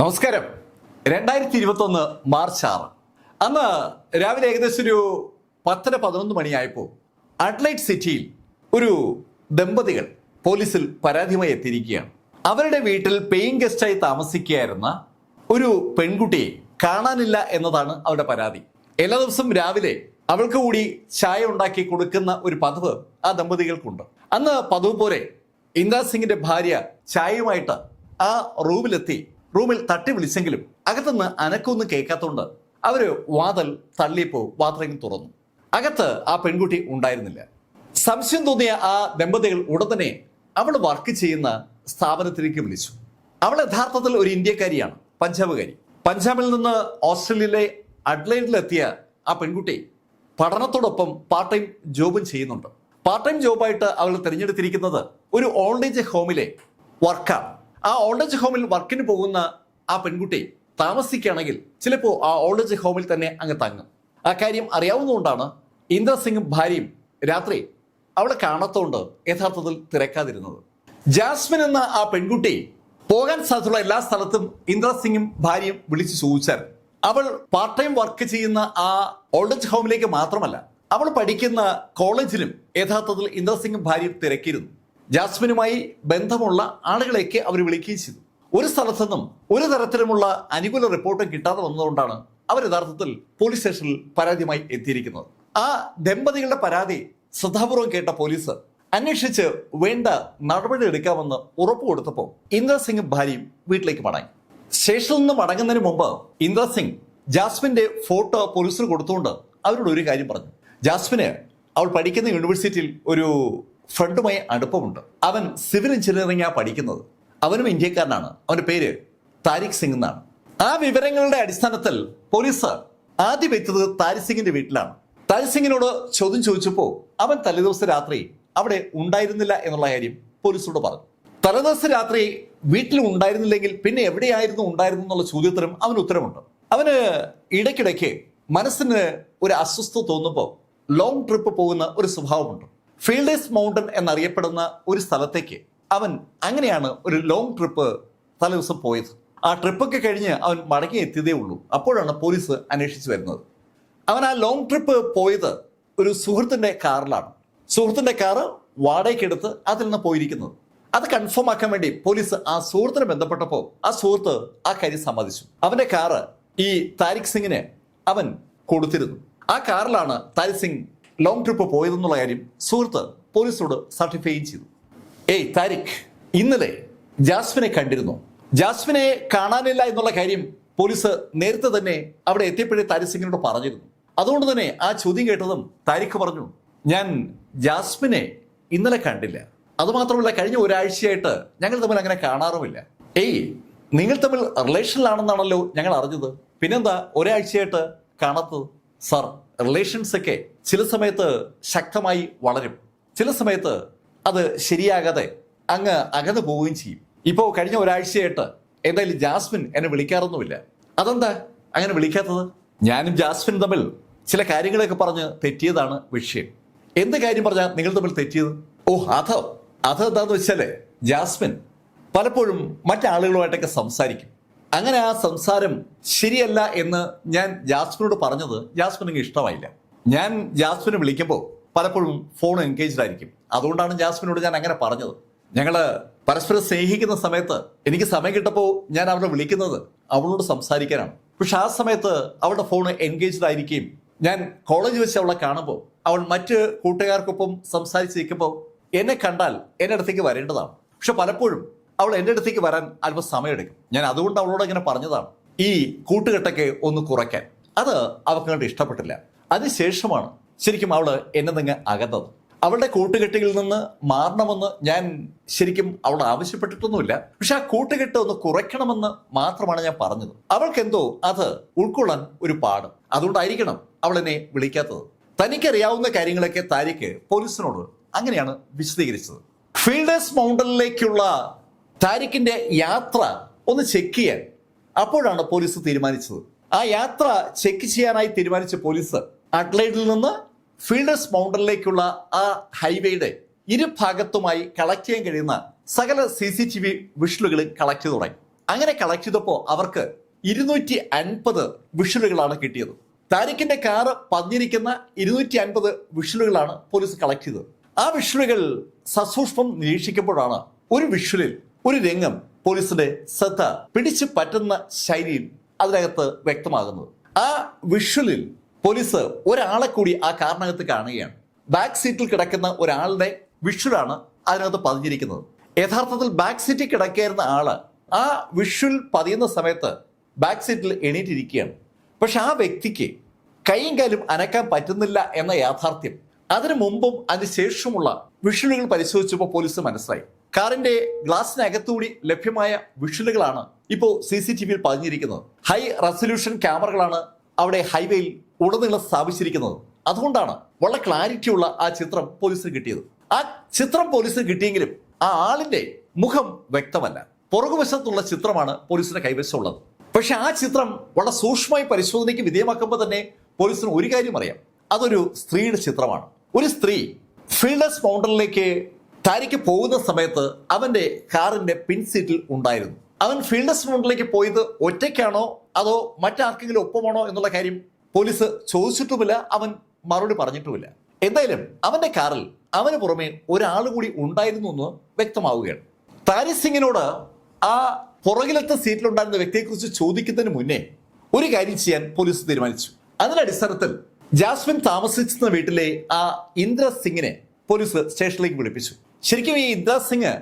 നമസ്കാരം. രണ്ടായിരത്തി ഇരുപത്തി ഒന്ന് മാർച്ച് ആറ്. അന്ന് രാവിലെ ഏകദേശം ഒരു പത്തര പതിനൊന്ന് മണിയായപ്പോൾ അഡ്ലൈറ്റ് സിറ്റിയിൽ ഒരു ദമ്പതികൾ പോലീസിൽ പരാതിയുമായി എത്തിയിരിക്കുകയാണ്. അവരുടെ വീട്ടിൽ പെയിങ് ഗസ്റ്റായി താമസിക്കുകയായിരുന്ന ഒരു പെൺകുട്ടിയെ കാണാനില്ല എന്നതാണ് അവരുടെ പരാതി. എല്ലാ ദിവസവും രാവിലെ അവൾക്ക് കൂടി ചായ ഉണ്ടാക്കി കൊടുക്കുന്ന ഒരു പതിവ് ആ ദമ്പതികൾക്കുണ്ട്. അന്ന് പതിവ് പോലെ ഇന്ദ്രാസിംഗിന്റെ ഭാര്യ ചായയുമായിട്ട് ആ റൂമിലെത്തി റൂമിൽ തട്ടി വിളിച്ചെങ്കിലും അകത്തുനിന്ന് അനക്കൊന്നും കേൾക്കാത്തതുകൊണ്ട് അവർ വാതൽ തള്ളിയപ്പോ വാത്രയും തുറന്നു. അകത്ത് ആ പെൺകുട്ടി ഉണ്ടായിരുന്നില്ല. സംശയം തോന്നിയ ആ ദമ്പതികൾ ഉടൻ തന്നെ അവൾ വർക്ക് ചെയ്യുന്ന സ്ഥാപനത്തിലേക്ക് വിളിച്ചു. അവൾ യഥാർത്ഥത്തിൽ ഒരു ഇന്ത്യക്കാരിയാണ് പഞ്ചാബുകാരി. പഞ്ചാബിൽ നിന്ന് ഓസ്ട്രേലിയയിലെ അഡ്ലൈഡിലെത്തിയ ആ പെൺകുട്ടി പഠനത്തോടൊപ്പം പാർട്ട് ടൈം ജോബും ചെയ്യുന്നുണ്ട്. പാർട്ട് ടൈം ജോബായിട്ട് അവൾ തിരഞ്ഞെടുത്തിരിക്കുന്നത് ഒരു ഓൾഡ് ഏജ് ഹോമിലെ വർക്കാണ് ആ ഓൾഡ് ഏജ് ഹോമിൽ വർക്കിന് പോകുന്ന ആ പെൺകുട്ടി താമസിക്കുകയാണെങ്കിൽ ചിലപ്പോൾ ആ ഓൾഡ് ഏജ് ഹോമിൽ തന്നെ അങ്ങ് തങ്ങും. ആ കാര്യം അറിയാവുന്നതുകൊണ്ടാണ് ഇന്ദ്രസിംഗും ഭാര്യയും രാത്രി അവളെ കാണാത്തോണ്ട് യഥാർത്ഥത്തിൽ തിരക്കാതിരുന്നത്. ജാസ്മിൻ എന്ന ആ പെൺകുട്ടി പോകാൻ സാധ്യതയുള്ള എല്ലാ സ്ഥലത്തും ഇന്ദ്രസിംഗും ഭാര്യയും വിളിച്ചു ചോദിച്ചാൽ അവൾ പാർട്ട് ടൈം വർക്ക് ചെയ്യുന്ന ആ ഓൾഡ് ഏജ് ഹോമിലേക്ക് മാത്രമല്ല അവൾ പഠിക്കുന്ന കോളേജിലും യഥാർത്ഥത്തിൽ ഇന്ദ്രസിംഗും ഭാര്യയും തിരക്കിയിരുന്നു. ജാസ്മിനുമായി ബന്ധമുള്ള ആളുകളെയൊക്കെ അവർ വിളിക്കുകയും ചെയ്തു. ഒരു സ്ഥലത്തു നിന്നും ഒരു തരത്തിലുമുള്ള അനുകൂല റിപ്പോർട്ടും കിട്ടാതെ വന്നതുകൊണ്ടാണ് അവർ യഥാർത്ഥത്തിൽ പോലീസ് സ്റ്റേഷനിൽ പരാതിയുമായി എത്തിയിരിക്കുന്നത്. ആ ദമ്പതികളുടെ പരാതി ശ്രദ്ധാപൂർവം കേട്ട പോലീസ് അന്വേഷിച്ച് വേണ്ട നടപടി എടുക്കാമെന്ന് ഉറപ്പ് കൊടുത്തപ്പോൾ ഇന്ദ്രസിംഗ് സിംഗും ഭാര്യയും വീട്ടിലേക്ക് മടങ്ങി. സ്റ്റേഷനിൽ നിന്ന് മടങ്ങുന്നതിന് മുമ്പ് ഇന്ദ്രസിംഗ് ജാസ്മിന്റെ ഫോട്ടോ പോലീസിന് കൊടുത്തുകൊണ്ട് അവരോട് ഒരു കാര്യം പറഞ്ഞു. ജാസ്മിന് അവൾ പഠിക്കുന്ന യൂണിവേഴ്സിറ്റിയിൽ ഒരു ഫ്രണ്ടുമായി അടുപ്പമുണ്ട്. അവൻ സിവിൽ എഞ്ചിനീയറിംഗ് ആ പഠിക്കുന്നത്. അവനും ഇന്ത്യക്കാരനാണ്. അവന്റെ പേര് താരിഖ് സിംഗ് എന്നാണ്. ആ വിവരങ്ങളുടെ അടിസ്ഥാനത്തിൽ പോലീസ് ആദ്യം എത്തിയത് താരിഖ് സിംഗിന്റെ വീട്ടിലാണ്. താരിഖ് സിംഗിനോട് ചോദ്യം ചോദിച്ചപ്പോൾ അവൻ തലേദിവസം രാത്രി അവിടെ ഉണ്ടായിരുന്നില്ല എന്നുള്ള കാര്യം പോലീസോട് പറഞ്ഞു. തലേദിവസം രാത്രി വീട്ടിൽ ഉണ്ടായിരുന്നില്ലെങ്കിൽ പിന്നെ എവിടെയായിരുന്നു ഉണ്ടായിരുന്നു എന്നുള്ള ചോദ്യത്തിനും അവന് ഉത്തരമുണ്ട്. അവന് ഇടയ്ക്കിടയ്ക്ക് മനസ്സിന് ഒരു അസ്വസ്ഥത തോന്നുമ്പോൾ ലോങ് ട്രിപ്പ് പോകുന്ന ഒരു സ്വഭാവമുണ്ട്. ഫീൽഡേഴ്സ് മൗണ്ടൻ എന്നറിയപ്പെടുന്ന ഒരു സ്ഥലത്തേക്ക് അവൻ അങ്ങനെയാണ് ഒരു ലോങ് ട്രിപ്പ് തലേദിവസം പോയത്. ആ ട്രിപ്പൊക്കെ കഴിഞ്ഞ് അവൻ മടങ്ങി എത്തിയതേ ഉള്ളൂ. അപ്പോഴാണ് പോലീസ് അന്വേഷിച്ചു വരുന്നത്. അവൻ ആ ലോങ് ട്രിപ്പ് പോയത് ഒരു സുഹൃത്തിന്റെ കാറിലാണ്. സുഹൃത്തിന്റെ കാറ് വാടകയ്ക്കെടുത്ത് അതിൽ നിന്ന് പോയിരിക്കുന്നത്. അത് കൺഫേം ആക്കാൻ വേണ്ടി പോലീസ് ആ സുഹൃത്തിനെ ബന്ധപ്പെട്ടപ്പോൾ ആ സുഹൃത്ത് ആ കാര്യം സമ്മതിച്ചു. അവന്റെ കാറ് ഈ താരിഖ് സിംഗിന് അവൻ കൊടുത്തിരുന്നു. ആ കാറിലാണ് താരിഖ് സിംഗ് ലോങ് ട്രിപ്പ് പോയതെന്നുള്ള കാര്യം സുഹൃത്ത് പോലീസിനോട് സർട്ടിഫൈയും ചെയ്തു. ഏയ് താരിഖ് ഇന്നലെ ജാസ്മിനെ കണ്ടിരുന്നു. ജാസ്മിനെ കാണാനില്ല എന്നുള്ള കാര്യം പോലീസ് നേരത്തെ തന്നെ അവിടെ എത്തിയപ്പോഴേ താരിഖ് സിംഗിനോട് പറഞ്ഞിരുന്നു. അതുകൊണ്ട് തന്നെ ആ ചോദ്യം കേട്ടതും താരിഖ് പറഞ്ഞു ഞാൻ ജാസ്മിനെ ഇന്നലെ കണ്ടില്ല. അതുമാത്രമല്ല കഴിഞ്ഞ ഒരാഴ്ചയായിട്ട് ഞങ്ങൾ തമ്മിൽ അങ്ങനെ കാണാറുമില്ല. ഏയ് നിങ്ങൾ തമ്മിൽ റിലേഷനിലാണെന്നാണല്ലോ ഞങ്ങൾ അറിഞ്ഞത്. പിന്നെന്താ ഒരാഴ്ചയായിട്ട് കാണാത്തത്? സാർ റിലേഷൻസ് ഒക്കെ ചില സമയത്ത് ശക്തമായി വളരും. ചില സമയത്ത് അത് ശരിയാകാതെ അങ്ങ് അകന്നു പോവുകയും ചെയ്യും. ഇപ്പോൾ കഴിഞ്ഞ ഒരാഴ്ചയായിട്ട് എന്തായാലും ജാസ്മിൻ എന്നെ വിളിക്കാറൊന്നുമില്ല. അതെന്താ? അങ്ങനെ വിളിക്കാത്തത്? ഞാനും ജാസ്മിൻ തമ്മിൽ ചില കാര്യങ്ങളൊക്കെ പറഞ്ഞ് തെറ്റിയതാണ് വിഷയം. എന്ത് കാര്യം പറഞ്ഞാൽ നിങ്ങൾ തമ്മിൽ തെറ്റിയത്? ഓ അതോ. അത് എന്താന്ന് വെച്ചാൽ ജാസ്മിൻ പലപ്പോഴും മറ്റാളുകളുമായിട്ടൊക്കെ സംസാരിക്കും. അങ്ങനെ ആ സംസാരം ശരിയല്ല എന്ന് ഞാൻ ജാസ്മിനോട് പറഞ്ഞത് ജാസ്മിന് ഇഷ്ടമായില്ല. ഞാൻ ജാസ്മിനെ വിളിക്കുമ്പോൾ പലപ്പോഴും ഫോൺ എൻഗേജ്ഡ് ആയിരിക്കും. അതുകൊണ്ടാണ് ജാസ്മിനോട് ഞാൻ അങ്ങനെ പറഞ്ഞത്. ഞങ്ങൾ പരസ്പരം സ്നേഹിക്കുന്ന സമയത്ത് എനിക്ക് സമയം കിട്ടപ്പോൾ ഞാൻ അവളെ വിളിക്കുന്നത് അവളോട് സംസാരിക്കാനാണ്. പക്ഷെ ആ സമയത്ത് അവളുടെ ഫോൺ എൻഗേജ്ഡ് ആയിരിക്കുകയും ഞാൻ കോളേജ് വെച്ച് അവളെ കാണുമ്പോൾ അവൾ മറ്റ് കൂട്ടുകാർക്കൊപ്പം സംസാരിച്ചിരിക്കുമ്പോൾ എന്നെ കണ്ടാൽ എന്നെ അടുത്തേക്ക് വരേണ്ടതാണ്. പക്ഷെ പലപ്പോഴും അവൾ എന്റെ അടുത്തേക്ക് വരാൻ അല്പം സമയമെടുക്കും. ഞാൻ അതുകൊണ്ട് അവളോട് ഇങ്ങനെ പറഞ്ഞതാണ്. ഈ കൂട്ടുകെട്ടൊക്കെ ഒന്ന് കുറയ്ക്കാൻ. അത് അവൾക്ക് കണ്ട് ഇഷ്ടപ്പെട്ടില്ല. അതിനുശേഷമാണ് ശരിക്കും അവൾ എന്നെ നിങ്ങൾ അകന്നത്. അവളുടെ കൂട്ടുകെട്ടിൽ നിന്ന് മാറണമെന്ന് ഞാൻ ശരിക്കും അവളോട് ആവശ്യപ്പെട്ടിട്ടൊന്നുമില്ല. പക്ഷെ ആ കൂട്ടുകെട്ട് ഒന്ന് കുറയ്ക്കണമെന്ന് മാത്രമാണ് ഞാൻ പറഞ്ഞത്. അവൾക്കെന്തോ അത് ഉൾക്കൊള്ളാൻ ഒരു പാട് അതുകൊണ്ടായിരിക്കണം അവൾ എന്നെ വിളിക്കാത്തത്. തനിക്കറിയാവുന്ന കാര്യങ്ങളൊക്കെ താരിക്ക് പോലീസിനോട് അങ്ങനെയാണ് വിശദീകരിച്ചത്. ഫീൽഡേഴ്സ് മൗണ്ടനിലേക്കുള്ള താരിഖിന്റെ യാത്ര ഒന്ന് ചെക്ക് ചെയ്യാൻ. അപ്പോഴാണ് പോലീസ് തീരുമാനിച്ചത്. ആ യാത്ര ചെക്ക് ചെയ്യാനായി തീരുമാനിച്ച പോലീസ് അഡ്ലൈഡിൽ നിന്ന് ഫീൽഡേഴ്സ് മൗണ്ടനിലേക്കുള്ള ആ ഹൈവേയുടെ ഇരുഭാഗത്തുമായി കളക്ട് ചെയ്യാൻ കഴിയുന്ന സകല സി സി ടി വി വിഷലുകൾ കളക്ട് ചെയ്തു തുടങ്ങി. അങ്ങനെ കളക്ട് ചെയ്തപ്പോൾ അവർക്ക് ഇരുന്നൂറ്റി അൻപത് വിഷലുകളാണ് കിട്ടിയത്. താരിഖിന്റെ കാറ് പതിഞ്ഞിരിക്കുന്ന ഇരുന്നൂറ്റി അൻപത് വിഷലുകളാണ് പോലീസ് കളക്ട് ചെയ്തത്. ആ വിഷലുകൾ സസൂക്ഷ്മം നിരീക്ഷിക്കുമ്പോഴാണ് ഒരു വിഷ്വലിൽ ഒരു രംഗം പോലീസിന്റെ ശ്രദ്ധ പിടിച്ചു പറ്റുന്ന ശൈലിയിൽ അതിനകത്ത് വ്യക്തമാകുന്നത്. ആ വിഷ്വലിൽ പോലീസ് ഒരാളെ കൂടി ആ കാറിനകത്ത് കാണുകയാണ്. ബാക്ക് സീറ്റിൽ കിടക്കുന്ന ഒരാളുടെ വിഷ്വലാണ് അതിനകത്ത് പതിഞ്ഞിരിക്കുന്നത്. യഥാർത്ഥത്തിൽ ബാക്ക് സീറ്റിൽ കിടക്കായിരുന്ന ആൾ ആ വിഷ്വൽ പതിയുന്ന സമയത്ത് ബാക്ക് സീറ്റിൽ എണീറ്റിരിക്കുകയാണ്. പക്ഷെ ആ വ്യക്തിക്ക് കൈയും കാലും അനക്കാൻ പറ്റുന്നില്ല എന്ന യാഥാർത്ഥ്യം. അതിനു മുമ്പും അതിന് ശേഷമുള്ള വിഷ്വലുകൾ പരിശോധിച്ചപ്പോൾ പോലീസ് മനസ്സിലായി. കാറിന്റെ ഗ്ലാസിനകത്തുകൂടി ലഭ്യമായ വിഷലുകളാണ് ഇപ്പോൾ സി സി ടി വിയിൽ പതിഞ്ഞിരിക്കുന്നത്. ഹൈ റെസൊല്യൂഷൻ ക്യാമറകളാണ് അവിടെ ഹൈവേയിൽ ഉടനീളം സ്ഥാപിച്ചിരിക്കുന്നത്. അതുകൊണ്ടാണ് വളരെ ക്ലാരിറ്റിയുള്ള ആ ചിത്രം പോലീസിന് കിട്ടിയത്. ആ ചിത്രം പോലീസിന് കിട്ടിയെങ്കിലും ആ ആളിന്റെ മുഖം വ്യക്തമല്ല. പുറകുവശത്തുള്ള ചിത്രമാണ് പോലീസിന്റെ കൈവശമുള്ളത്. പക്ഷെ ആ ചിത്രം വളരെ സൂക്ഷ്മമായി പരിശോധനയ്ക്ക് വിധേയമാക്കുമ്പോൾ തന്നെ പോലീസിന് ഒരു കാര്യം അറിയാം. അതൊരു സ്ത്രീയുടെ ചിത്രമാണ്. ഒരു സ്ത്രീ ഫീൽഡേഴ്സ് മൗണ്ടനിലേക്ക് താരിക്ക് പോകുന്ന സമയത്ത് അവന്റെ കാറിന്റെ പിൻസീറ്റിൽ ഉണ്ടായിരുന്നു. അവൻ ഫീൽഡസ് മൗണ്ടനിലേക്ക് പോയത് ഒറ്റയ്ക്കാണോ അതോ മറ്റാർക്കെങ്കിലും ഒപ്പമാണോ എന്നുള്ള കാര്യം പോലീസ് ചോദിച്ചിട്ടുമില്ല അവൻ മറുപടി പറഞ്ഞിട്ടുമില്ല. എന്തായാലും അവന്റെ കാറിൽ അവന് പുറമെ ഒരാൾ കൂടി ഉണ്ടായിരുന്നു എന്ന് വ്യക്തമാവുകയാണ്. താരി സിംഗിനോട് ആ പുറകിലത്തെ സീറ്റിലുണ്ടായിരുന്ന വ്യക്തിയെക്കുറിച്ച് ചോദിക്കുന്നതിന് മുന്നേ ഒരു കാര്യം ചെയ്യാൻ പോലീസ് തീരുമാനിച്ചു. അതിന്റെ അടിസ്ഥാനത്തിൽ ജാസ്മിൻ താമസിച്ചിരുന്ന വീട്ടിലെ ആ ഇന്ദ്ര സിംഗിനെ പോലീസ് സ്റ്റേഷനിലേക്ക് വിളിപ്പിച്ചു. ശരിക്കും ഈ ഇന്ദ്ര സിംഗ്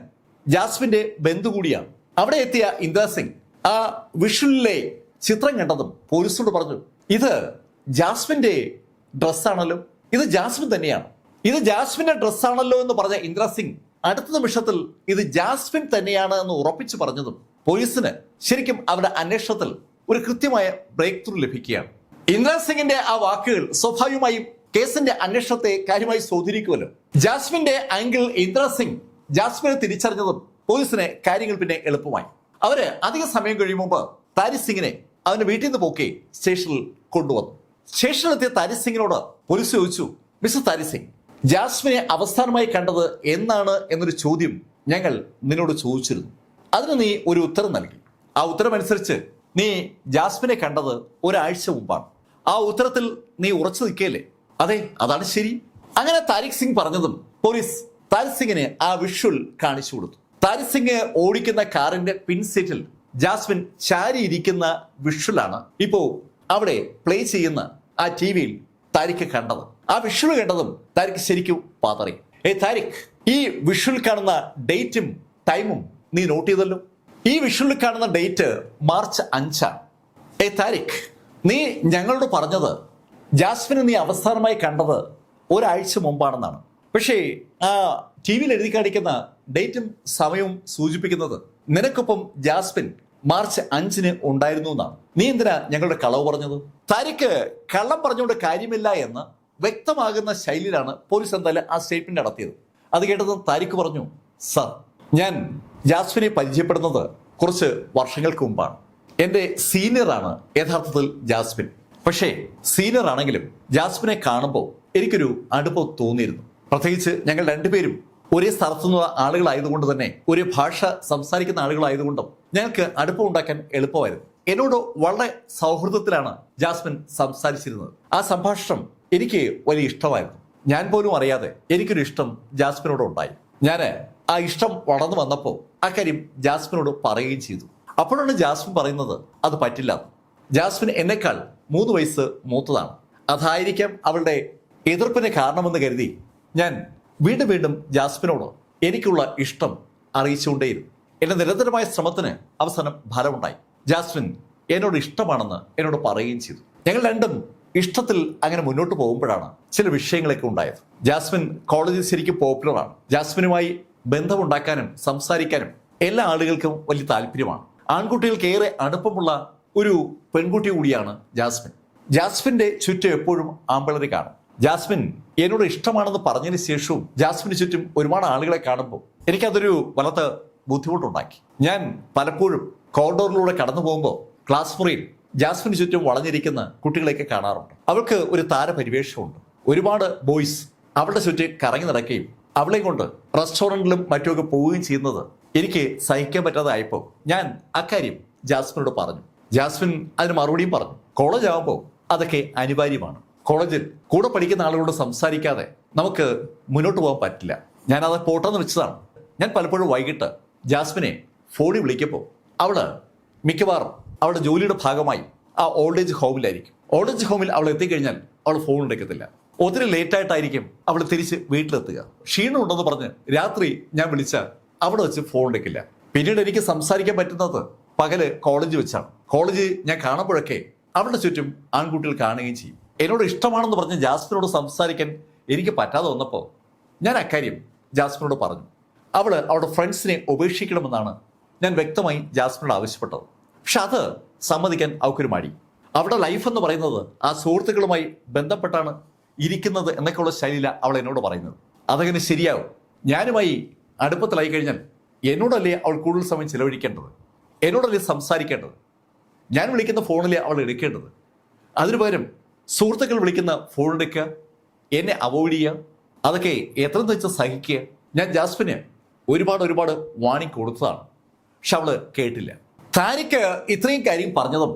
ജാസ്മിന്റെ ബന്ധു കൂടിയാണ്. അവിടെ എത്തിയ ഇന്ദ്ര സിംഗ് ആ വിഷുലിലെ ചിത്രം കണ്ടതും പോലീസിനോട് പറഞ്ഞു ഇത് ജാസ്മിന്റെ ഡ്രസ്സാണല്ലോ ഇത് ജാസ്മിൻ തന്നെയാണ്. ഇത് ജാസ്മിന്റെ ഡ്രസ്സാണല്ലോ എന്ന് പറഞ്ഞ ഇന്ദ്ര സിംഗ് അടുത്ത നിമിഷത്തിൽ ഇത് ജാസ്മിൻ തന്നെയാണ് എന്ന് ഉറപ്പിച്ചു പറഞ്ഞതും പോലീസിന് ശരിക്കും അവരുടെ അന്വേഷണത്തിൽ ഒരു കൃത്യമായ ബ്രേക്ക് ത്രൂ ലഭിക്കുകയാണ്. ഇന്ദ്ര സിംഗിന്റെ ആ വാക്കുകൾ സ്വാഭാവികമായും കേസിന്റെ അന്വേഷണത്തെ കാര്യമായി സ്വാധീനിക്കുമല്ലോ ജാസ്മിന്റെ ആംഗിൾ ഇന്ദ്ര സിംഗ് ജാസ്മിനെ തിരിച്ചറിഞ്ഞതും പോലീസിന് കാര്യങ്ങൾ പിന്നെ എളുപ്പമായി. അവർ അധിക സമയം കഴിയും മുമ്പ് സിംഗിനെ അവന്റെ വീട്ടിൽ നിന്ന് പോക്കി സ്റ്റേഷനിൽ കൊണ്ടുവന്നു. സ്റ്റേഷനിലെത്തിയ താരി സിംഗിനോട് പോലീസ് ചോദിച്ചു മിസ്റ്റർ താരി സിംഗ് ജാസ്മിനെ അവസാനമായി കണ്ടത് എന്നാണ് എന്നൊരു ചോദ്യം ഞങ്ങൾ നിന്നോട് ചോദിച്ചിരുന്നു. അതിന് നീ ഒരു ഉത്തരം നൽകി. ആ ഉത്തരമനുസരിച്ച് നീ ജാസ്മിനെ കണ്ടത് ഒരാഴ്ച മുമ്പാണ്. ആ ഉത്തരത്തിൽ നീ ഉറച്ചു നിൽക്കുകയല്ലേ അതെ അതാണ് ശരി. അങ്ങനെ താരിഖ് സിംഗ് പറഞ്ഞതും പോലീസ് താരിഖ് സിംഗിന് ആ വിഷ്വൽ കാണിച്ചു കൊടുത്തു. താരിഖ് സിംഗ് ഓടിക്കുന്ന കാറിന്റെ പിൻ സീറ്റിൽ ജാസ്മിൻ ചാരിയിരിക്കുന്ന വിഷ്വലാണ് ഇപ്പോ അവിടെ പ്ലേ ചെയ്യുന്ന ആ ടി വിയിൽ താരിഖ് കണ്ടത്. ആ വിഷ്വൽ കണ്ടതും താരിഖ് ശരിക്കും പാതറി. ഏ താരിഖ് ഈ വിഷ്വൽ കാണുന്ന ഡേറ്റും ടൈമും നീ നോട്ട് ചെയ്തല്ലോ? ഈ വിഷ്വലിൽ കാണുന്ന ഡേറ്റ് മാർച്ച് അഞ്ചാണ് ഏ താരിഖ് നീ ഞങ്ങളോട് പറഞ്ഞത് ജാസ്മിനെ നീ അവസാനമായി കണ്ടത് ഒരാഴ്ച മുമ്പാണെന്നാണ്. പക്ഷേ ആ ടി വിയിൽ എഴുതി കാണിക്കുന്ന ഡേറ്റും സമയവും സൂചിപ്പിക്കുന്നത് നിനക്കൊപ്പം ജാസ്മിൻ മാർച്ച് അഞ്ചിന് ഉണ്ടായിരുന്നു എന്നാണ്. നീ എന്തിനാ ഞങ്ങളുടെ കളവ് പറഞ്ഞത്? താരിക്ക് കള്ളം പറഞ്ഞുകൊണ്ട് കാര്യമില്ല എന്ന് വ്യക്തമാകുന്ന ശൈലിയിലാണ് പോലീസ് എന്തായാലും ആ സ്റ്റേറ്റ്മെന്റ് നടത്തിയത്. അത് കേട്ടത് താരിക്ക് പറഞ്ഞു സർ ഞാൻ ജാസ്മിനെ പരിചയപ്പെടുന്നത് കുറച്ച് വർഷങ്ങൾക്ക് മുമ്പാണ്. എന്റെ സീനിയറാണ് യഥാർത്ഥത്തിൽ ജാസ്മിൻ. പക്ഷേ സീനിയർ ആണെങ്കിലും ജാസ്മിനെ കാണുമ്പോൾ എനിക്കൊരു അടുപ്പം തോന്നിയിരുന്നു. പ്രത്യേകിച്ച് ഞങ്ങൾ രണ്ടുപേരും ഒരേ സ്ഥലത്തുനിന്നുള്ള ആളുകളായതുകൊണ്ട് തന്നെ ഒരേ ഭാഷ സംസാരിക്കുന്ന ആളുകളായതുകൊണ്ടും ഞങ്ങൾക്ക് അടുപ്പം ഉണ്ടാക്കാൻ എളുപ്പമായിരുന്നു. എന്നോട് വളരെ സൗഹൃദത്തിലാണ് ജാസ്മിൻ സംസാരിച്ചിരുന്നത്. ആ സംഭാഷണം എനിക്ക് വലിയ ഇഷ്ടമായിരുന്നു. ഞാൻ പോലും അറിയാതെ എനിക്കൊരു ഇഷ്ടം ജാസ്മിനോട് ഉണ്ടായി. ഞാൻ ആ ഇഷ്ടം വളർന്നു വന്നപ്പോൾ അക്കാര്യം ജാസ്മിനോട് പറയുകയും ചെയ്തു. അപ്പോഴാണ് ജാസ്മിൻ പറയുന്നത് അത് പറ്റില്ല. ജാസ്മിൻ എന്നെക്കാൾ മൂന്ന് വയസ്സ് മൂത്തതാണ്. അതായിരിക്കാം അവളുടെ എതിർപ്പിന് കാരണമെന്ന് കരുതി ഞാൻ വീണ്ടും വീണ്ടും ജാസ്മിനോട് എനിക്കുള്ള ഇഷ്ടം അറിയിച്ചുകൊണ്ടേയിരുന്നു. എന്റെ നിരന്തരമായ ശ്രമത്തിന് അവസാനം ഫലമുണ്ടായി. ജാസ്മിൻ എന്നോട് ഇഷ്ടമാണെന്ന് എന്നോട് പറയുകയും ചെയ്തു. ഞങ്ങൾ രണ്ടും ഇഷ്ടത്തിൽ അങ്ങനെ മുന്നോട്ട് പോകുമ്പോഴാണ് ചില വിഷയങ്ങളൊക്കെ ഉണ്ടായത്. ജാസ്മിൻ കോളേജിൽ ശരിക്കും പോപ്പുലറാണ് ജാസ്മിനുമായി ബന്ധമുണ്ടാക്കാനും സംസാരിക്കാനും എല്ലാ ആളുകൾക്കും വലിയ താല്പര്യമാണ്. ആൺകുട്ടികൾക്ക് ഏറെ അടുപ്പമുള്ള ഒരു പെൺകുട്ടി കൂടിയാണ് ജാസ്മിൻ. ജാസ്മിന്റെ ചുറ്റും എപ്പോഴും ആമ്പിളറി കാണും. ജാസ്മിൻ എന്നോട് ഇഷ്ടമാണെന്ന് പറഞ്ഞതിന് ശേഷവും ജാസ്മിന് ചുറ്റും ഒരുപാട് ആളുകളെ കാണുമ്പോൾ എനിക്കതൊരു വലത്ത് ബുദ്ധിമുട്ടുണ്ടാക്കി. ഞാൻ പലപ്പോഴും കോറിഡോറിലൂടെ കടന്നു പോകുമ്പോൾ ക്ലാസ് മുറിയിൽ ജാസ്മിന് ചുറ്റും വളഞ്ഞിരിക്കുന്ന കുട്ടികളെയൊക്കെ കാണാറുണ്ട്. അവൾക്ക് ഒരു താരപരിവേഷമുണ്ട്. ഒരുപാട് ബോയ്സ് അവളുടെ ചുറ്റും കറങ്ങി നടക്കുകയും അവളെ കൊണ്ട് റെസ്റ്റോറന്റിലും മറ്റുമൊക്കെ പോവുകയും ചെയ്യുന്നത് എനിക്ക് സഹിക്കാൻ പറ്റാതായപ്പോൾ ഞാൻ അക്കാര്യം ജാസ്മിനോട് പറഞ്ഞു. ജാസ്മിൻ അതിന് മറുപടിയും പറഞ്ഞു. കോളേജ് ആകുമ്പോൾ അതൊക്കെ അനിവാര്യമാണ്. കോളേജിൽ കൂടെ പഠിക്കുന്ന ആളുകളോട് സംസാരിക്കാതെ നമുക്ക് മുന്നോട്ട് പോകാൻ പറ്റില്ല. ഞാൻ അത് പോട്ടെന്ന് വെച്ചതാണ്. ഞാൻ പലപ്പോഴും വൈകിട്ട് ജാസ്മിനെ ഫോണിൽ വിളിക്കപ്പോൾ അവൾ മിക്കവാറും അവളുടെ ജോലിയുടെ ഭാഗമായി ആ ഓൾഡ് ഏജ് ഹോമിലായിരിക്കും ഓൾഡ് ഏജ് ഹോമിൽ അവൾ എത്തിക്കഴിഞ്ഞാൽ അവൾ ഫോൺ എടുക്കത്തില്ല. ഒത്തിരി ലേറ്റായിട്ടായിരിക്കും അവൾ തിരിച്ച് വീട്ടിലെത്തുക. ക്ഷീണം ഉണ്ടെന്ന് പറഞ്ഞ് രാത്രി ഞാൻ വിളിച്ചാൽ അവിടെ വെച്ച് ഫോൺ എടുക്കില്ല. പിന്നീട് എനിക്ക് സംസാരിക്കാൻ പറ്റുന്നത് പകൽ കോളേജ് വെച്ചാണ്. കോളേജ് ഞാൻ കാണുമ്പോഴൊക്കെ അവളുടെ ചുറ്റും ആൺകുട്ടികൾ കാണുകയും ചെയ്യും. എന്നോട് ഇഷ്ടമാണെന്ന് പറഞ്ഞ് ജാസ്മിനോട് സംസാരിക്കാൻ എനിക്ക് പറ്റാതെ വന്നപ്പോൾ ഞാൻ അക്കാര്യം ജാസ്മിനോട് പറഞ്ഞു. അവൾ അവളുടെ ഫ്രണ്ട്സിനെ ഉപേക്ഷിക്കണമെന്നാണ് ഞാൻ വ്യക്തമായി ജാസ്മിനോട് ആവശ്യപ്പെട്ടത്. പക്ഷെ അത് സമ്മതിക്കാൻ അവൾക്കൊരു മടി. അവളുടെ ലൈഫ് എന്ന് പറയുന്നത് ആ സുഹൃത്തുക്കളുമായി ബന്ധപ്പെട്ടാണ് ഇരിക്കുന്നത് എന്നൊക്കെയുള്ള ശൈലിയില അവൾ എന്നോട് പറയുന്നത്. അതങ്ങനെ ശരിയാവും. ഞാനുമായി അടുപ്പത്തിലായി കഴിഞ്ഞാൽ എന്നോടല്ലേ അവൾ കൂടുതൽ സമയം ചിലവഴിക്കേണ്ടത്? എന്നോടല്ലേ സംസാരിക്കേണ്ടത്? ഞാൻ വിളിക്കുന്ന ഫോണിൽ അവൾ എടുക്കേണ്ടത്. അതിനു പകരം സുഹൃത്തുക്കൾ വിളിക്കുന്ന ഫോൺ എടുക്കുക എന്നെ അവോയ്ഡ് ചെയ്യുക അതൊക്കെ എത്രയെന്ന് വെച്ചാൽ സഹിക്കുക. ഞാൻ ജാസ്മിന് ഒരുപാട് ഒരുപാട് വാണി കൊടുത്തതാണ്. പക്ഷെ അവൾ കേട്ടില്ല. താരിക്ക് ഇത്രയും കാര്യം പറഞ്ഞതും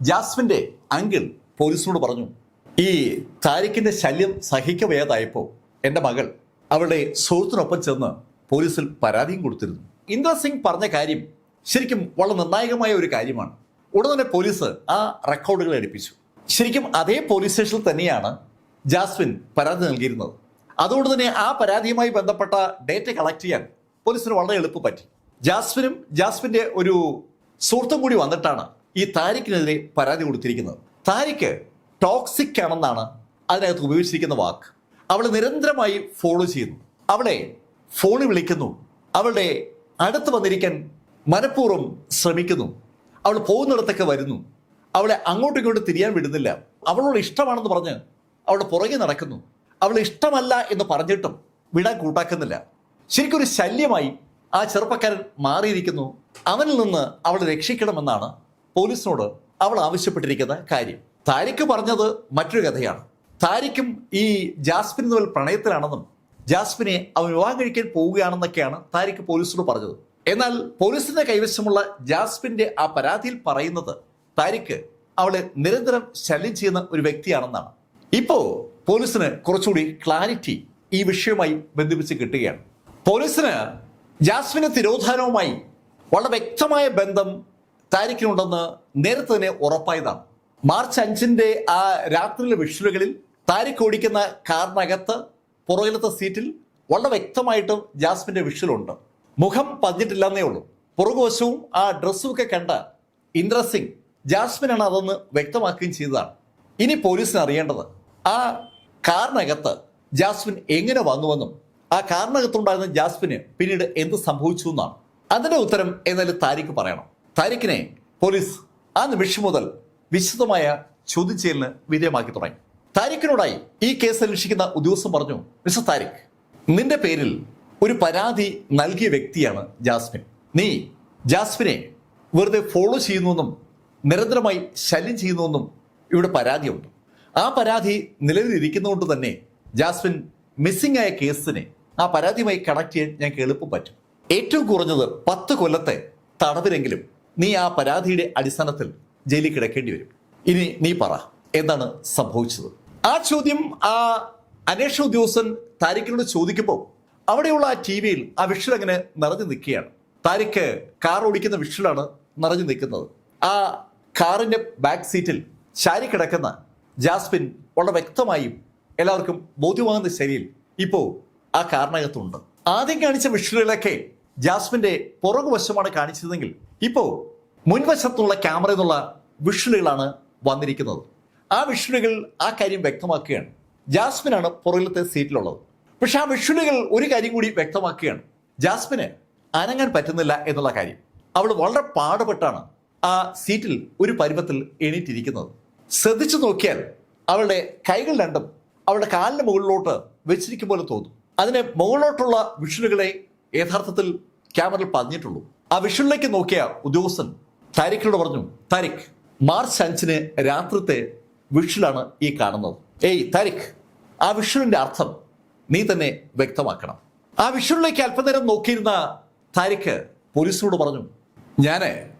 ജാസ്മിന്റെ അങ്കിൾ പോലീസിനോട് പറഞ്ഞു ഈ താരിക്കിന്റെ ശല്യം സഹിക്കവയ്യാതായപ്പോൾ എന്റെ മകൾ അവളുടെ സുഹൃത്തിനൊപ്പം ചെന്ന് പോലീസിൽ പരാതിയും കൊടുത്തിരുന്നു. ഇന്ദ്ര സിംഗ് പറഞ്ഞ കാര്യം ശരിക്കും വളരെ നിർണായകമായ ഒരു കാര്യമാണ്. ഉടൻ തന്നെ പോലീസ് ആ റെക്കോർഡുകൾ എടുപ്പിച്ചു. ശരിക്കും അതേ പോലീസ് സ്റ്റേഷനിൽ തന്നെയാണ് ജാസ്വിൻ പരാതി നൽകിയിരുന്നത്. അതുകൊണ്ട് തന്നെ ആ പരാതിയുമായി ബന്ധപ്പെട്ട ഡേറ്റ കളക്ട് ചെയ്യാൻ പോലീസിന് വളരെ എളുപ്പം പറ്റി. ജാസ്മിനും ജാസ്വിന്റെ ഒരു സുഹൃത്തും കൂടി വന്നിട്ടാണ് ഈ താരിഖിനെതിരെ പരാതി കൊടുത്തിരിക്കുന്നത്. താരിഖ് ടോക്സിക് ആണെന്നാണ് അതിനകത്ത് ഉപയോഗിച്ചിരിക്കുന്ന വാക്ക്. അവൾ നിരന്തരമായി ഫോളോ ചെയ്യുന്നു. അവളെ ഫോണിൽ വിളിക്കുന്നു. അവളുടെ അടുത്ത് വന്നിരിക്കാൻ മനഃപൂർവം ശ്രമിക്കുന്നു. അവൾ പോകുന്നിടത്തൊക്കെ വരുന്നു. അവളെ അങ്ങോട്ടും ഇങ്ങോട്ടും തിരിയാൻ വിടുന്നില്ല. അവളോട് ഇഷ്ടമാണെന്ന് പറഞ്ഞ് അവളുടെ പുറകെ നടക്കുന്നു. അവൾ ഇഷ്ടമല്ല എന്ന് പറഞ്ഞിട്ടും വിടാൻ കൂട്ടാക്കുന്നില്ല. ശരിക്കും ഒരു ശല്യമായി ആ ചെറുപ്പക്കാരൻ മാറിയിരിക്കുന്നു. അവനിൽ നിന്ന് അവളെ രക്ഷിക്കണമെന്നാണ് പോലീസിനോട് അവൾ ആവശ്യപ്പെട്ടിരിക്കുന്ന കാര്യം. താരിക്ക് പറഞ്ഞത് മറ്റൊരു കഥയാണ്. താരിക്കും ഈ ജാസ്മിൻ തമ്മിൽ പ്രണയത്തിലാണെന്നും ജാസ്മിനെ അവൻ വിവാഹം കഴിക്കാൻ പോവുകയാണെന്നൊക്കെയാണ് താരിക്ക് പോലീസിനോട് പറഞ്ഞത്. എന്നാൽ പോലീസിന്റെ കൈവശമുള്ള ജാസ്മിന്റെ ആ പരാതിയിൽ പറയുന്നത് താരിഖ് അവളെ നിരന്തരം ശല്യം ചെയ്യുന്ന ഒരു വ്യക്തിയാണെന്നാണ്. ഇപ്പോ പോലീസിന് കുറച്ചുകൂടി ക്ലാരിറ്റി ഈ വിഷയവുമായി ബന്ധിപ്പിച്ച് കിട്ടുകയാണ്. പോലീസിന് ജാസ്മിന് തിരോധാനവുമായി വളരെ വ്യക്തമായ ബന്ധം താരിക്കിനുണ്ടെന്ന് നേരത്തെ തന്നെ ഉറപ്പായതാണ്. മാർച്ച് അഞ്ചിന്റെ ആ രാത്രിയിലെ വിഷലുകളിൽ താരിക്ക് ഓടിക്കുന്ന കാറിനകത്ത് പുറകിലത്തെ സീറ്റിൽ വളരെ വ്യക്തമായിട്ടും ജാസ്മിന്റെ വിഷ്വലുണ്ട്. മുഖം പതിഞ്ഞിട്ടില്ലെന്നേ ഉള്ളൂ. പുറകുവശവും ആ ഡ്രസ്സും ഒക്കെ കണ്ട ഇന്ദ്ര സിംഗ് ജാസ്മിനാണ് അതെന്ന് വ്യക്തമാക്കുകയും ചെയ്തതാണ്. ഇനി പോലീസിന് അറിയേണ്ടത് ആ കാറിനകത്ത് ജാസ്മിൻ എങ്ങനെ വന്നുവെന്നും ആ കാറിനകത്തുണ്ടായിരുന്ന ജാസ്മിന് പിന്നീട് എന്ത് സംഭവിച്ചു എന്നാണ്. അതിന്റെ ഉത്തരം എന്നാലും താരിഖ് പറയണം. താരിഖിനെ പോലീസ് ആ നിമിഷം മുതൽ വിശദമായ ചോദ്യം ചെയ്യലിന് വിധേയമാക്കി തുടങ്ങി. താരിഖിനോടായി ഈ കേസ് അന്വേഷിക്കുന്ന ഉദ്യോഗസ്ഥൻ പറഞ്ഞു മിസ്റ്റർ താരിഖ് നിന്റെ പേരിൽ ഒരു പരാതി നൽകിയ വ്യക്തിയാണ് ജാസ്മിൻ. നീ ജാസ്മിനെ വെറുതെ ഫോളോ ചെയ്യുന്നുവെന്നും നിരന്തരമായി ശല്യം ചെയ്യുന്നുവെന്നും ഇവിടെ പരാതിയുണ്ട്. ആ പരാതി നിലവിലിരിക്കുന്നതുകൊണ്ട് തന്നെ ജാസ്മിൻ മിസ്സിംഗ് ആയ കേസിനെ ആ പരാതിയുമായി കണക്ട് ചെയ്യാൻ ഞങ്ങൾക്ക് എളുപ്പം പറ്റും. ഏറ്റവും കുറഞ്ഞത് പത്ത് കൊല്ലത്തെ തടവിലെങ്കിലും നീ ആ പരാതിയുടെ അടിസ്ഥാനത്തിൽ ജയിലിൽ കിടക്കേണ്ടി വരും. ഇനി നീ പറ എന്താണ് സംഭവിച്ചത്? ആ ചോദ്യം ആ അന്വേഷണ ഉദ്യോഗസ്ഥൻ താരിഖിനോട് ചോദിക്കുമ്പോൾ അവിടെയുള്ള ആ ടി വിയിൽ ആ വിഷ്വൽ അങ്ങനെ നിറഞ്ഞു നിൽക്കുകയാണ്. താരിഖ് കാർ ഓടിക്കുന്ന വിഷ്വലാണ് നിറഞ്ഞു നിൽക്കുന്നത്. ആ കാറിന്റെ ബാക്ക് സീറ്റിൽ ചാരി കിടക്കുന്ന ജാസ്മിൻ വളരെ വ്യക്തമായും എല്ലാവർക്കും ബോധ്യമാകുന്ന ശൈലിയിൽ ഇപ്പോൾ ആ കാറിനകത്തുണ്ട്. ആദ്യം കാണിച്ച വിഷ്വലുകളൊക്കെ ജാസ്മിന്റെ പുറകുവശമാണ് കാണിച്ചതെങ്കിൽ ഇപ്പോൾ മുൻവശത്തുള്ള ക്യാമറ എന്നുള്ള വിഷ്വലുകളാണ് വന്നിരിക്കുന്നത്. ആ വിഷ്വലുകൾ ആ കാര്യം വ്യക്തമാക്കുകയാണ്. ജാസ്മിനാണ് പുറകിലത്തെ സീറ്റിലുള്ളത് പക്ഷെ ആ വിഷ്വലുകൾ ഒരു കാര്യം കൂടി വ്യക്തമാക്കുകയാണ്. ജാസ്മിന് അനങ്ങാൻ പറ്റുന്നില്ല എന്നുള്ള കാര്യം. അവൾ വളരെ പാടുപെട്ടാണ് ആ സീറ്റിൽ ഒരു പരുവത്തിൽ എണീറ്റിരിക്കുന്നത്. ശ്രദ്ധിച്ചു നോക്കിയാൽ അവളുടെ കൈകൾ രണ്ടും അവളുടെ കാലിന് മുകളിലോട്ട് വെച്ചിരിക്കും പോലെ തോന്നും. അതിന് മുകളിലോട്ടുള്ള വിഷ്വലുകളെ യഥാർത്ഥത്തിൽ ക്യാമറയിൽ പതിഞ്ഞിട്ടുള്ളൂ ആ വിഷ്വലിലേക്ക് നോക്കിയ ഉദ്യോഗസ്ഥൻ താരിഖിനോട് പറഞ്ഞു താരിഖ് മാർച്ച് അഞ്ചിന് രാത്രിത്തെ വിഷ്വലാണ് ഈ കാണുന്നത്. ഏയ് താരിഖ് ആ വിഷ്വലിന്റെ അർത്ഥം നീ തന്നെ വ്യക്തമാക്കണം. ആ വിഷുവിലേക്ക് അല്പനേരം നോക്കിയിരുന്ന താരിഖ് പോലീസിനോട് പറഞ്ഞു ഞാൻ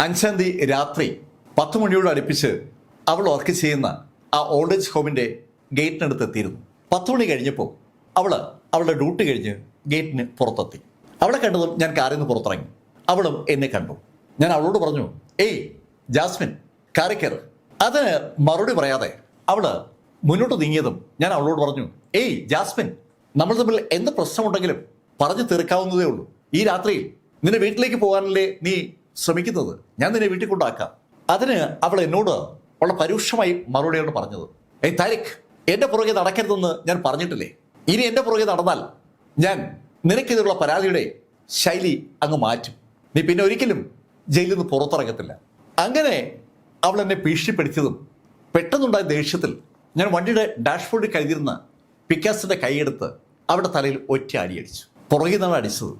അഞ്ചാം തീയതി രാത്രി പത്ത് മണിയോട് അടുപ്പിച്ച് അവൾ വർക്ക് ചെയ്യുന്ന ആ ഓൾഡ് ഏജ് ഹോമിന്റെ ഗേറ്റിനടുത്ത് എത്തിയിരുന്നു. പത്ത് മണി കഴിഞ്ഞപ്പോൾ അവൾ അവളുടെ ഡ്യൂട്ടി കഴിഞ്ഞ് ഗേറ്റിന് പുറത്തെത്തി. അവളെ കണ്ടതും ഞാൻ കാറിൽ നിന്ന് പുറത്തിറങ്ങി. അവളും എന്നെ കണ്ടു. ഞാൻ അവളോട് പറഞ്ഞു ഏയ് ജാസ്മിൻ കാറിൽ കയറ്. അതിന് മറുപടി പറയാതെ അവൾ മുന്നോട്ട് നീങ്ങിയതും ഞാൻ അവളോട് പറഞ്ഞു ഏയ് ജാസ്മിൻ നമ്മൾ തമ്മിൽ എന്ത് പ്രശ്നമുണ്ടെങ്കിലും പറഞ്ഞു തീർക്കാവുന്നതേ ഉള്ളൂ. ഈ രാത്രിയിൽ നിന്റെ വീട്ടിലേക്ക് പോകാനല്ലേ നീ ശ്രമിക്കുന്നത്? ഞാൻ നിന്നെ വീട്ടിൽ കൊണ്ടാക്കാം. അതിന് അവൾ എന്നോട് വളരെ പരുഷമായി മറുപടിയോട് പറഞ്ഞത് ഏയ് താരിഖ് എന്റെ പുറകെ നടക്കരുതെന്ന് ഞാൻ പറഞ്ഞിട്ടില്ലേ? ഇനി എന്റെ പുറകെ നടന്നാൽ ഞാൻ നിനക്കെതിരുള്ള പരാതിയുടെ ശൈലി അങ്ങ് മാറ്റും. നീ പിന്നെ ഒരിക്കലും ജയിലിൽ നിന്ന് പുറത്തിറങ്ങത്തില്ല. അങ്ങനെ അവൾ എന്നെ ഭീഷണിപ്പെടുത്തിയതും പെട്ടെന്നുണ്ടായ ദേഷ്യത്തിൽ ഞാൻ വണ്ടിയുടെ ഡാഷ്ബോർഡിൽ കരുതിയിരുന്ന പിക്കാസിന്റെ കൈയെടുത്ത് അവളുടെ തലയിൽ ഒറ്റ അടിയടിച്ചു പുറകിൽ നിന്നാണ് അടിച്ചത്.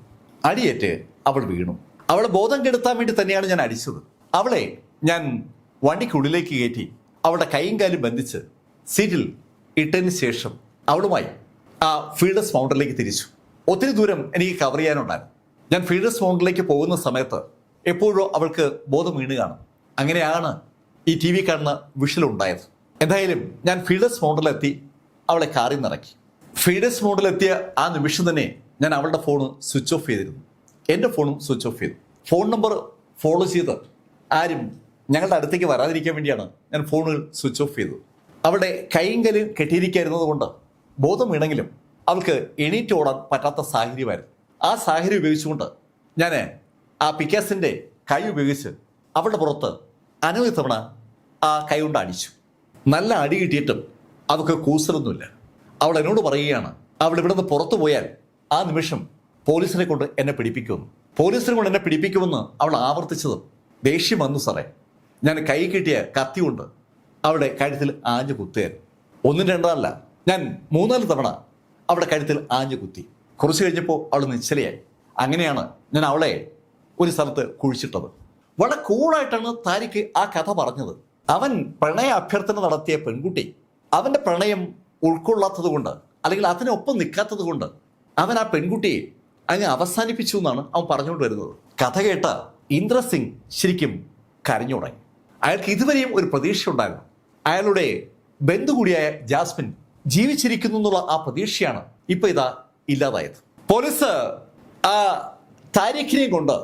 അടിയേറ്റ് അവൾ വീണു. അവളെ ബോധം കെടുത്താൻ വേണ്ടി തന്നെയാണ് ഞാൻ അടിച്ചത്. അവളെ ഞാൻ വണ്ടിക്കുള്ളിലേക്ക് കയറ്റി അവളുടെ കൈയും കാലും ബന്ധിച്ച് സീറ്റിൽ ഇട്ടതിന് ശേഷം അവളുമായി ആ ഫീൽഡസ് മൗണ്ടനിലേക്ക് തിരിച്ചു. ഒത്തിരി ദൂരം എനിക്ക് കവർ ചെയ്യാനുണ്ടായിരുന്നു. ഞാൻ ഫീൽഡസ് മൗണ്ടനിലേക്ക് പോകുന്ന സമയത്ത് എപ്പോഴോ അവൾക്ക് ബോധം വീണുകയാണ് അങ്ങനെയാണ് ഈ ടി വി കാണുന്ന വിഷൽ ഉണ്ടായത്. എന്തായാലും ഞാൻ ഫീഡസ് മോഡലെത്തി അവളെ കാറിൽ നിറക്കി ഫീഡസ് മോഡലെത്തിയ ആ നിമിഷം തന്നെ ഞാൻ അവളുടെ ഫോൺ സ്വിച്ച് ഓഫ് ചെയ്തിരുന്നു. എന്റെ ഫോണും സ്വിച്ച് ഓഫ് ചെയ്തു. ഫോൺ നമ്പർ ഫോളോ ചെയ്ത് ആരും ഞങ്ങളുടെ അടുത്തേക്ക് വരാതിരിക്കാൻ വേണ്ടിയാണ് ഞാൻ ഫോണുകൾ സ്വിച്ച് ഓഫ് ചെയ്തത്. അവളുടെ കൈയും കലും കെട്ടിയിരിക്കായിരുന്നത് കൊണ്ട് ബോധം വീണെങ്കിലും അവൾക്ക് എണീറ്റ് ഓടാൻ പറ്റാത്ത സാഹചര്യമായിരുന്നു. ആ സാഹചര്യം ഉപയോഗിച്ചുകൊണ്ട് ഞാൻ ആ പിക്കാസിന്റെ കൈ ഉപയോഗിച്ച് അവളുടെ പുറത്ത് അനവധി തവണ ആ കൈ കൊണ്ട് അടിച്ചു. നല്ല അടി കിട്ടിയിട്ടും അവൾക്ക് കൂസലൊന്നുമില്ല. അവൾ എന്നോട് പറയുകയാണ് അവൾ ഇവിടുന്ന് പുറത്തു പോയാൽ ആ നിമിഷം പോലീസിനെ കൊണ്ട് എന്നെ പിടിപ്പിക്കുമെന്ന്. പോലീസിനെ കൊണ്ട് എന്നെ പിടിപ്പിക്കുമെന്ന് അവൾ ആവർത്തിച്ചതും ദേഷ്യം വന്നു സാറേ. ഞാൻ കൈ കിട്ടിയ കത്തി കൊണ്ട് അവളുടെ കഴുത്തിൽ ആഞ്ഞു കുത്തുകയായിരുന്നു. ഒന്നും രണ്ടല്ല ഞാൻ മൂന്നാൽ തവണ അവളുടെ കഴുത്തിൽ ആഞ്ഞു കുത്തി. കുറച്ച് കഴിഞ്ഞപ്പോൾ അവൾ നിശ്ചലയായി. അങ്ങനെയാണ് ഞാൻ അവളെ ഒരു സ്ഥലത്ത് കുഴിച്ചിട്ടത്. വളരെ കൂളായിട്ടാണ് താരിക്ക് ആ കഥ പറഞ്ഞത്. അവൻ പ്രണയ അഭ്യർത്ഥന നടത്തിയ പെൺകുട്ടി അവന്റെ പ്രണയം ഉൾക്കൊള്ളാത്തത് കൊണ്ട് അല്ലെങ്കിൽ അതിനൊപ്പം നിൽക്കാത്തത് കൊണ്ട് അവൻ ആ പെൺകുട്ടിയെ അങ്ങ് അവസാനിപ്പിച്ചു എന്നാണ് അവൻ പറഞ്ഞുകൊണ്ട് വരുന്നത്. കഥ കേട്ട ഇന്ദ്രസിംഗ് ശരിക്കും കരഞ്ഞു തുടങ്ങി അയാൾക്ക് ഇതുവരെയും ഒരു പ്രതീക്ഷ ഉണ്ടായിരുന്നു. അയാളുടെ ബന്ധു കൂടിയായ ജാസ്മിൻ ജീവിച്ചിരിക്കുന്നു എന്നുള്ള ആ പ്രതീക്ഷയാണ് ഇപ്പൊ ഇതാ ഇല്ലാതായത്. പോലീസ് ആ താരിഖിനെയും കൊണ്ട്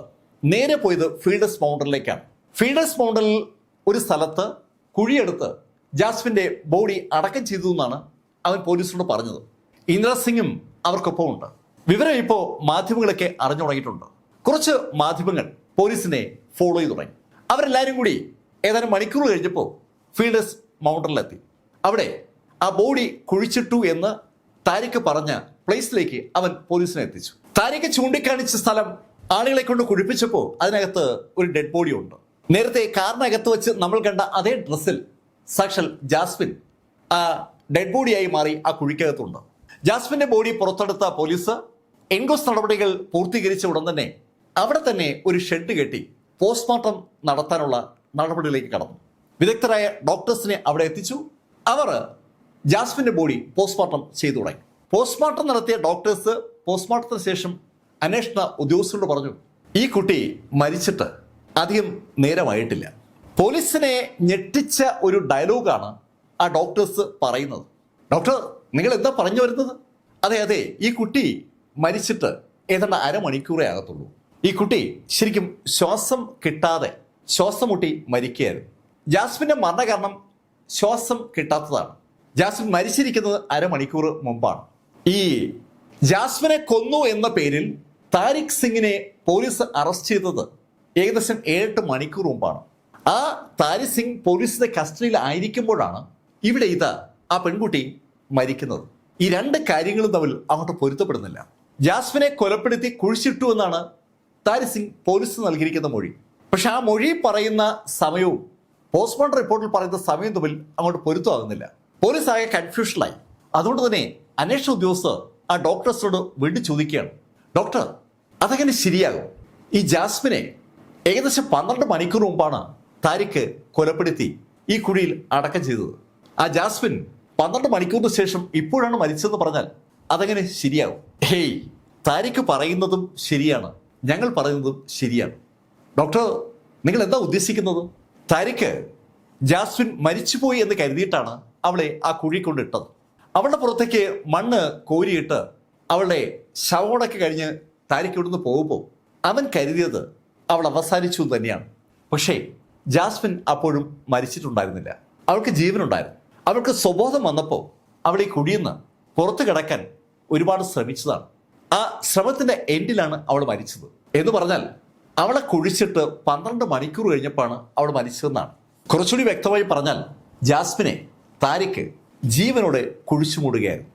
നേരെ പോയത് ഫീൽഡസ് മൗണ്ടനിലേക്കാണ്. ഫീൽഡസ് മൗണ്ടനിൽ ഒരു സ്ഥലത്ത് കുഴിയെടുത്ത് ജാസ്മിന്റെ ബോഡി അടക്കം ചെയ്തു എന്നാണ് അവൻ പോലീസിനോട് പറഞ്ഞത്. ഇന്ദ്രസിംഗും അവർക്കൊപ്പം ഉണ്ട്. വിവരം ഇപ്പോൾ മാധ്യമങ്ങളൊക്കെ അറിഞ്ഞു തുടങ്ങിയിട്ടുണ്ട്. കുറച്ച് മാധ്യമങ്ങൾ പോലീസിനെ ഫോളോ ചെയ്തു തുടങ്ങി. അവരെല്ലാവരും കൂടി ഏതാനും മണിക്കൂർ കഴിഞ്ഞപ്പോൾ ഫീൽഡസ് മൗണ്ടനിലെത്തി. അവിടെ ആ ബോഡി കുഴിച്ചിട്ടു എന്ന് താരിഖ് പറഞ്ഞ പ്ലേസിലേക്ക് അവൻ പോലീസിനെ എത്തിച്ചു. താരിഖ് ചൂണ്ടിക്കാണിച്ച സ്ഥലം ആളുകളെ കൊണ്ട് കുഴിപ്പിച്ചപ്പോൾ അതിനകത്ത് ഒരു ഡെഡ് ബോഡി ഉണ്ട്. നേരത്തെ കാറിനകത്ത് വെച്ച് നമ്മൾ കണ്ട അതേ ഡ്രസ്സിൽ സാക്ഷൽ ജാസ്മിൻ ആ ഡെഡ് ബോഡിയായി മാറി ആ കുഴിക്കകത്തുണ്ട്. ജാസ്മിന്റെ ബോഡി പുറത്തെടുത്ത പോലീസ് എൻകോസ് നടപടികൾ പൂർത്തീകരിച്ച ഉടൻ തന്നെ അവിടെ തന്നെ ഒരു ഷെഡ് കെട്ടി പോസ്റ്റ്മോർട്ടം നടത്താനുള്ള നടപടികളിലേക്ക് കടന്നു. വിദഗ്ധരായ ഡോക്ടേഴ്സിനെ അവിടെ എത്തിച്ചു. അവർ ജാസ്മിന്റെ ബോഡി പോസ്റ്റ്മോർട്ടം ചെയ്തു തുടങ്ങി. പോസ്റ്റ്മോർട്ടം നടത്തിയ ഡോക്ടേഴ്സ് പോസ്റ്റ്മോർട്ടത്തിന് ശേഷം അന്വേഷണ ഉദ്യോഗസ്ഥരോട് പറഞ്ഞു ഈ കുട്ടി മരിച്ചിട്ട് അധികം നേരമായിട്ടില്ല. പോലീസിനെ ഞെട്ടിച്ച ഒരു ഡയലോഗാണ് ആ ഡോക്ടേഴ്സ് പറയുന്നത്. ഡോക്ടർ നിങ്ങൾ എന്താ പറഞ്ഞു വരുന്നത്? അതെ അതെ ഈ കുട്ടി മരിച്ചിട്ട് ഏതാണ്ട് അരമണിക്കൂറേ ആകത്തുള്ളൂ. ഈ കുട്ടി ശരിക്കും ശ്വാസം കിട്ടാതെ ശ്വാസം മുട്ടി മരിക്കുകയായിരുന്നു. ജാസ്മിന്റെ മരണകാരണം ശ്വാസം കിട്ടാത്തതാണ്. ജാസ്മിൻ മരിച്ചിരിക്കുന്നത് അരമണിക്കൂർ മുമ്പാണ്. ഈ ജാസ്മിനെ കൊന്നു എന്ന പേരിൽ താരിഖ് സിംഗിനെ പോലീസ് അറസ്റ്റ് ചെയ്തത് ഏകദേശം ഏഴെട്ട് മണിക്കൂർ മുമ്പാണ്. ആ താരി സിംഗ് പോലീസിന്റെ കസ്റ്റഡിയിൽ ആയിരിക്കുമ്പോഴാണ് ഇവിടെ ഇത് ആ പെൺകുട്ടി മരിക്കുന്നത്. ഈ രണ്ട് കാര്യങ്ങളും തമ്മിൽ അങ്ങോട്ട് പൊരുത്തപ്പെടുന്നില്ല. ജാസ്മിനെ കൊലപ്പെടുത്തി കുഴിച്ചിട്ടു എന്നാണ് താരി സിംഗ് പോലീസ് നൽകിയിരിക്കുന്ന മൊഴി. പക്ഷെ ആ മൊഴി പറയുന്ന സമയവും പോസ്റ്റ്മോർട്ടം റിപ്പോർട്ടിൽ പറയുന്ന സമയം തമ്മിൽ അങ്ങോട്ട് പൊരുത്തമാകുന്നില്ല. പോലീസ് ആകെ കൺഫ്യൂഷനായി അതുകൊണ്ട് തന്നെ അന്വേഷണ ഉദ്യോഗസ്ഥർ ആ ഡോക്ടേഴ്സിനോട് വീണ്ടും ചോദിക്കുകയാണ്. ഡോക്ടർ അതെങ്ങനെ ശരിയാകും? ഈ ജാസ്മിനെ ഏകദേശം പന്ത്രണ്ട് മണിക്കൂർ മുമ്പാണ് താരിഖ് കൊലപ്പെടുത്തി ഈ കുഴിയിൽ അടക്കം ചെയ്തത്. ആ ജാസ്മിൻ പന്ത്രണ്ട് മണിക്കൂറിന് ശേഷം ഇപ്പോഴാണ് മരിച്ചതെന്ന് പറഞ്ഞാൽ അതങ്ങനെ ശരിയാവും ഹേയ് താരിഖ് പറയുന്നതും ശരിയാണ്. ഞങ്ങൾ പറയുന്നതും ശരിയാണ്. ഡോക്ടർ നിങ്ങൾ എന്താ ഉദ്ദേശിക്കുന്നത്? താരിക്ക് ജാസ്മിൻ മരിച്ചുപോയി എന്ന് കരുതിയിട്ടാണ് അവളെ ആ കുഴി കൊണ്ടിട്ടത്. അവളുടെ പുറത്തേക്ക് മണ്ണ് കോരിയിട്ട് അവളെ ശവോടൊക്കെ കഴിഞ്ഞ് താരിക്ക് ഇവിടുന്ന് പോകുമ്പോൾ അവൻ കരുതിയത് അവൾ അവസാനിച്ചു തന്നെയാണ്. പക്ഷേ ജാസ്മിൻ അപ്പോഴും മരിച്ചിട്ടുണ്ടായിരുന്നില്ല. അവൾക്ക് ജീവനുണ്ടായിരുന്നു. അവൾക്ക് സ്വബോധം വന്നപ്പോൾ അവൾ ഈ കുഴിയെന്ന് പുറത്തു കിടക്കാൻ ഒരുപാട് ശ്രമിച്ചതാണ്. ആ ശ്രമത്തിന്റെ എൻഡിലാണ് അവൾ മരിച്ചത്. എന്ന് പറഞ്ഞാൽ അവളെ കുഴിച്ചിട്ട് പന്ത്രണ്ട് മണിക്കൂർ കഴിഞ്ഞപ്പോഴാണ് അവൾ മരിച്ചതെന്നാണ്. കുറച്ചുകൂടി വ്യക്തമായി പറഞ്ഞാൽ ജാസ്മിനെ താരിക്ക് ജീവനോടെ കുഴിച്ചു മൂടുകയായിരുന്നു.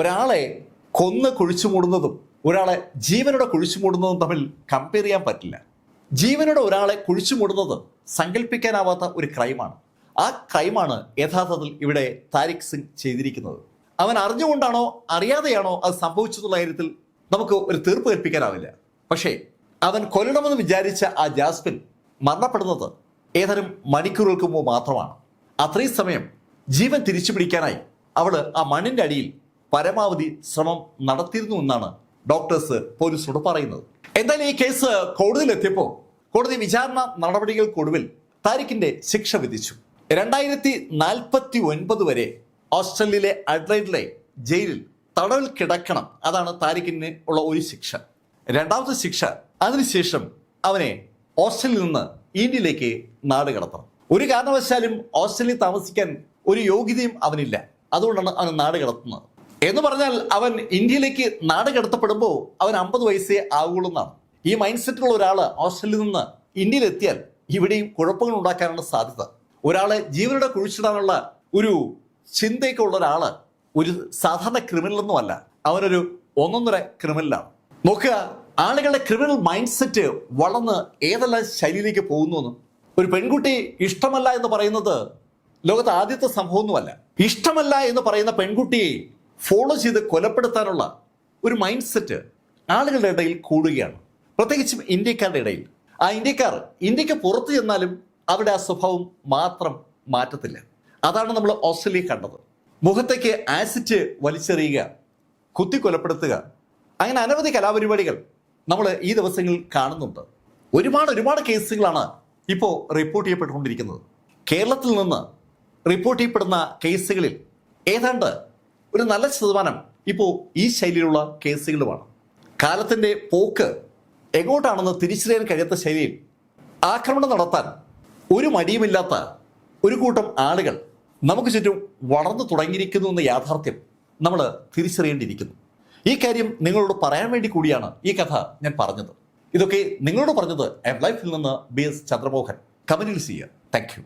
ഒരാളെ കൊന്ന് കുഴിച്ചു മൂടുന്നതും ഒരാളെ ജീവനോടെ കുഴിച്ചു മൂടുന്നതും തമ്മിൽ കമ്പയർ ചെയ്യാൻ പറ്റില്ല. ജീവനോടെ ഒരാളെ കുഴിച്ചു മുടുന്നത് സങ്കല്പിക്കാനാവാത്ത ഒരു ക്രൈമാണ്. ആ ക്രൈമാണ് യഥാർത്ഥത്തിൽ ഇവിടെ താരിഖ് സിംഗ് ചെയ്തിരിക്കുന്നത്. അവൻ അറിഞ്ഞുകൊണ്ടാണോ അറിയാതെയാണോ അത് സംഭവിച്ചെന്നുള്ള കാര്യത്തിൽ നമുക്ക് ഒരു തീർപ്പ് കൽപ്പിക്കാനാവില്ല. പക്ഷേ അവൻ കൊല്ലണമെന്ന് വിചാരിച്ച ആ ജാസ്മിൻ മരണപ്പെടുന്നത് ഏതാനും മണിക്കൂറുകൾക്ക് മുമ്പ് മാത്രമാണ്. അത്രയും സമയം ജീവൻ തിരിച്ചു പിടിക്കാനായി അവൾ ആ മണ്ണിന്റെ അടിയിൽ പരമാവധി ശ്രമം നടത്തിയിരുന്നു എന്നാണ് ഡോക്ടേഴ്സ് പോലീസിനോട് പറയുന്നത്. എന്തായാലും ഈ കേസ് കോടതിയിലെത്തിയപ്പോൾ കോടതി വിചാരണ നടപടികൾക്കൊടുവിൽ താരിഖിന്റെ ശിക്ഷ വിധിച്ചു. രണ്ടായിരത്തി നാൽപ്പത്തി ഒൻപത് വരെ ഓസ്ട്രേലിയയിലെ അഡ്ലൈഡിലെ ജയിലിൽ തടവിൽ കിടക്കണം. അതാണ് താരിഖിന് ഉള്ള ഒരു ശിക്ഷ. രണ്ടാമത്തെ ശിക്ഷ അതിനുശേഷം അവനെ ഓസ്ട്രേലിയയിൽ നിന്ന് ഇന്ത്യയിലേക്ക് നാട് കടത്തണം. ഒരു കാരണവശാലും ഓസ്ട്രേലിയയിൽ താമസിക്കാൻ ഒരു യോഗ്യതയും അവനില്ല. അതുകൊണ്ടാണ് അവൻ നാട് കടത്തുന്നത്. എന്ന് പറഞ്ഞാൽ അവൻ ഇന്ത്യയിലേക്ക് നാട് കടത്തപ്പെടുമ്പോൾ അവൻ അമ്പത് വയസ്സേ ആവുകയുള്ളൂ എന്നാണ് ഈ മൈൻഡ് സെറ്റുള്ള ഒരാൾ ഓസ്ട്രേലിയയിൽ നിന്ന് ഇന്ത്യയിലെത്തിയാൽ ഇവിടെയും കുഴപ്പങ്ങൾ ഉണ്ടാക്കാനാണ് സാധ്യത. ഒരാളെ ജീവനോടെ കുഴിച്ചിടാനുള്ള ഒരു ചിന്തയൊക്കെ ഉള്ള ഒരാൾ ഒരു സാധാരണ ക്രിമിനലൊന്നും അല്ല. അവനൊരു ഒന്നൊന്നര ക്രിമിനലാണ് നോക്കുക ആളുകളുടെ ക്രിമിനൽ മൈൻഡ് സെറ്റ് വളർന്ന് ഏതെല്ലാം ശൈലിയിലേക്ക് പോകുന്നു ഒരു പെൺകുട്ടി ഇഷ്ടമല്ല എന്ന് പറയുന്നത് ലോകത്ത് ആദ്യത്തെ സംഭവമൊന്നുമല്ല. ഇഷ്ടമല്ല എന്ന് പറയുന്ന പെൺകുട്ടിയെ ഫോളോ ചെയ്ത് കൊലപ്പെടുത്താനുള്ള ഒരു മൈൻഡ് സെറ്റ് ആളുകളുടെ ഇടയിൽ കൂടുകയാണ്. പ്രത്യേകിച്ചും ഇന്ത്യക്കാരുടെ ഇടയിൽ. ആ ഇന്ത്യക്കാർ ഇന്ത്യയ്ക്ക് പുറത്തു ചെന്നാലും അവരുടെ ആ സ്വഭാവം മാത്രം മാറ്റത്തില്ല. അതാണ് നമ്മൾ ഓസ്ട്രേലിയ കണ്ടത്. മുഖത്തേക്ക് ആസിറ്റ് വലിച്ചെറിയുക കുത്തി കൊലപ്പെടുത്തുക അങ്ങനെ അനവധി കലാപരിപാടികൾ നമ്മൾ ഈ ദിവസങ്ങളിൽ കാണുന്നുണ്ട്. ഒരുപാട് ഒരുപാട് കേസുകളാണ് ഇപ്പോൾ റിപ്പോർട്ട് ചെയ്യപ്പെട്ടുകൊണ്ടിരിക്കുന്നത്. കേരളത്തിൽ നിന്ന് റിപ്പോർട്ട് ചെയ്യപ്പെടുന്ന കേസുകളിൽ ഏതാണ്ട് ഒരു നല്ല ശതമാനം ഇപ്പോൾ ഈ ശൈലിയിലുള്ള കേസുകളുമാണ്. കാലത്തിന്റെ പോക്ക് എങ്ങോട്ടാണെന്ന് തിരിച്ചറിയാൻ കഴിയാത്ത ശൈലിയിൽ ആക്രമണം നടത്താൻ ഒരു മടിയുമില്ലാത്ത ഒരു കൂട്ടം ആളുകൾ നമുക്ക് ചുറ്റും വളർന്നു തുടങ്ങിയിരിക്കുന്നു എന്ന യാഥാർത്ഥ്യം നമ്മൾ തിരിച്ചറിയേണ്ടിയിരിക്കുന്നു. ഈ കാര്യം നിങ്ങളോട് പറയാൻ വേണ്ടി കൂടിയാണ് ഈ കഥ ഞാൻ പറഞ്ഞത്. ഇതൊക്കെ നിങ്ങളോട് പറഞ്ഞത് എം ലൈഫിൽ നിന്ന് ബി എസ് ചന്ദ്രമോഹൻ. കമന്റിൽ ചെയ്യുക. താങ്ക്